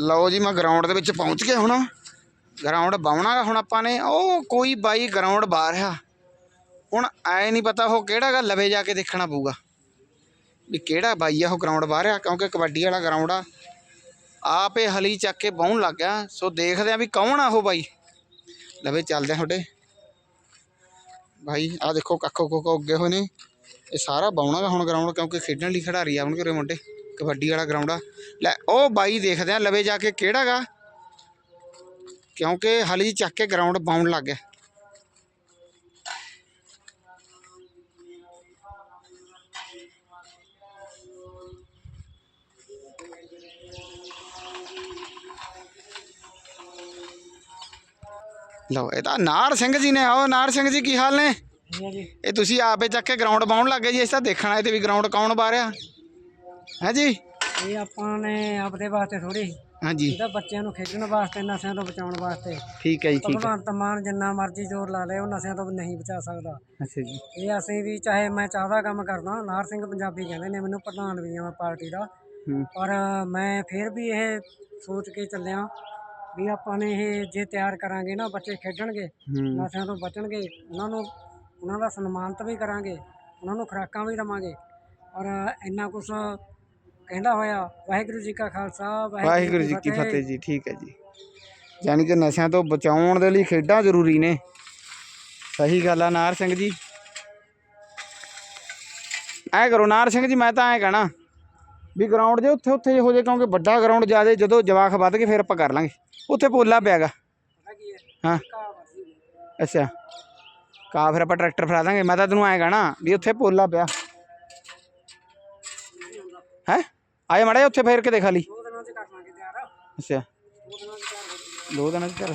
ਲਓ ਜੀ, ਮੈਂ ਗਰਾਊਂਡ ਦੇ ਵਿੱਚ ਪਹੁੰਚ ਗਿਆ ਹੁਣ। ਗਰਾਊਂਡ ਬਾਉਣਾ ਹੁਣ ਆਪਾਂ ਨੇ। ਉਹ ਕੋਈ ਬਾਈ ਗਰਾਊਂਡ ਬਾਹਰ ਆ। ਹੁਣ ਐ ਨਹੀਂ ਪਤਾ ਉਹ ਕਿਹੜਾ ਗਾ ਲਵੇ ਜਾ ਕੇ ਦੇਖਣਾ ਪਊਗਾ। ਵੀ ਕਿਹੜਾ ਬਾਈ ਆ ਉਹ ਗਰਾਊਂਡ ਬਾਹਰ ਆ, ਕਿਉਂਕਿ ਕਬੱਡੀ ਵਾਲਾ ਗਰਾਊਂਡ ਆ। ਆਪੇ ਹਲੀ ਚੱਕ ਕੇ ਬਾਉਣ ਲੱਗ ਗਿਆ। ਸੋ ਦੇਖਦੇ ਆ ਵੀ ਕੌਣ ਆ ਉਹ ਬਾਈ। ਲਵੇ, ਚੱਲਦੇ ਆ ਤੁਹਾਡੇ। ਭਾਈ ਆ ਦੇਖੋ ਕੱਖੋ ਕੋਕੋ ਅੱਗੇ ਹੋਏ ਨੇ। ਇਹ ਸਾਰਾ ਬਾਉਣਾ ਗਾ ਹੁਣ ਗਰਾਊਂਡ ਕਿਉਂਕਿ ਖੇਡਣ ਲਈ ਖਿਡਾਰੀ ਆਉਣਗੇ ਉਰੇ ਮੁੰਡੇ। ਕਬੱਡੀ ਵਾਲਾ ਗਰਾਊਂਡ ਆ। ਲੈ ਉਹ ਬਾਈ ਦੇਖਦੇ ਆ ਲਵੇ ਜਾ ਕੇ ਕਿਹੜਾ ਗਾ। ਕਿਉਂਕਿ ਹਲੀ ਚੱਕ ਕੇ ਗਰਾਊਂਡ ਬਾਉਣ ਲੱਗ ਗਿਆ। ਲਓ ਇਹ ਤਾਂ ਨਾਰ ਸਿੰਘ ਜੀ ਨੇ ਆਓ ਨਾਰ ਸਿੰਘ ਜੀ ਕੀ ਹਾਲ ਨੇ? ਜੀ। ਇਹ ਤੁਸੀਂ ਆਪੇ ਚੱਕ ਕੇ ਗਰਾਊਂਡ ਬਾਉਣ ਲੱਗੇ ਜੀ ਇਸ ਤਾਂ ਦੇਖਣਾ ਇਹ ਤੇ ਵੀ ਗਰਾਊਂਡ ਕੌਣ ਬਾਰਿਆ। ਹੈ ਜੀ ਇਹ ਆਪਾਂ ਨੇ ਆਪਦੇ ਵਾਸਤੇ ਥੋੜੀ ਹਾਂਜੀ। ਇਹਦਾ ਬੱਚਿਆਂ ਨੂੰ ਖੇਡਣ ਵਾਸਤੇ ਨਸ਼ਿਆਂ ਤੋਂ ਬਚਾਉਣ ਵਾਸਤੇ। ਠੀਕ ਹੈ ਜੀ ਠੀਕ ਹੈ। ਭਗਵੰਤ ਮਾਨ ਜਿੰਨਾ ਮਰਜ਼ੀ ਜ਼ੋਰ ਲਾ ਲੇ ਉਹ ਨਸ਼ਿਆਂ ਤੋਂ ਨਹੀਂ ਬਚਾ ਸਕਦਾ। ਅੱਛਾ ਜੀ। ਇਹ ਅਸੀਂ ਵੀ ਚਾਹੇ ਮੈਂ ਚਾਹਦਾ ਕੰਮ ਕਰਦਾ ਨਾਰ ਸਿੰਘ ਪੰਜਾਬੀ ਕਹਿੰਦੇ ਨੇ ਮੈਨੂੰ ਪ੍ਰਧਾਨ ਵੀ ਆ ਮੈਂ ਪਾਰਟੀ ਦਾ। ਹੂੰ। ਪਰ ਮੈਂ ਫਿਰ ਵੀ ਇਹ ਸੋਚ ਕੇ ਚੱਲਿਆ ਵੀ ਆਪਾਂ ਨੇ ਇਹ ਜੇ ਤਿਆਰ ਕਰਾਂਗੇ ਨਾ ਬੱਚੇ ਖੇਡਣਗੇ ਹੂੰ। ਨਸ਼ਿਆਂ ਤੋਂ ਬਚਣਗੇ ਉਹਨਾਂ ਨੂੰ ਉਹਨਾਂ ਦਾ ਸਨਮਾਨਿਤ ਵੀ ਕਰਾਂਗੇ ਉਹਨਾਂ ਨੂੰ ਖੁਰਾਕਾਂ ਵੀ ਦੇਵਾਂਗੇ। ਔਰ ਇੰਨਾ ਕੁਝ ਕਹਿੰਦਾ ਹੋਇਆ ਵਾਹਿਗੁਰੂ ਜੀ ਕਾ ਖਾਲਸਾ ਵਾਹਿਗੁਰੂ ਜੀ ਕੀ ਫਤਿਹ। ਜੀ ਠੀਕ ਹੈ ਜੀ। ਯਾਨੀ ਕਿ ਨਸ਼ਿਆਂ ਤੋਂ ਬਚਾਉਣ ਦੇ ਲਈ ਖੇਡਾਂ ਜ਼ਰੂਰੀ ਨੇ। ਸਹੀ ਗੱਲ ਆ ਨਾਰ ਸਿੰਘ ਜੀ। ਐ ਕਰੋ ਨਾਰ ਸਿੰਘ ਜੀ ਮੈਂ ਤਾਂ ਐ ਕਹਣਾ ਵੀ ਗਰਾਊਂਡ ਜੇ ਉੱਥੇ ਉੱਥੇ ਹੋ ਜੇ ਕਿਉਂਕਿ ਵੱਡਾ ਗਰਾਊਂਡ ਜਿਆਦੇ ਜਦੋਂ ਜਵਾਖ ਵੱਧ ਕੇ ਫਿਰ ਆਪਾਂ ਕਰ ਲਾਂਗੇ। ਉੱਥੇ ਪੋਲਾ ਪਿਆਗਾ। ਹੈ? ਅੱਛਾ। ਕਾ ਫਿਰ ਆਪਾਂ ਟਰੈਕਟਰ ਫੜਾ ਦਾਂਗੇ। ਮੈਂ ਤਾਂ ਤੈਨੂੰ ਐ ਕਹਣਾ ਵੀ ਉੱਥੇ ਪੋਲਾ ਪਿਆ। ਹੈ? ਆਏ ਮੜਾ ਉੱਥੇ ਫੇਰ ਕੇ ਦੇਖ ਲਈ ਦੋ ਦਿਨਾਂ ਚ ਕਰ ਲਾਂਗੇ ਤਿਆਰ। ਅੱਛਾ। ਦੋ ਦਿਨਾਂ ਚ ਤਿਆਰ। ਦੋ ਦਿਨਾਂ ਚ ਕਰ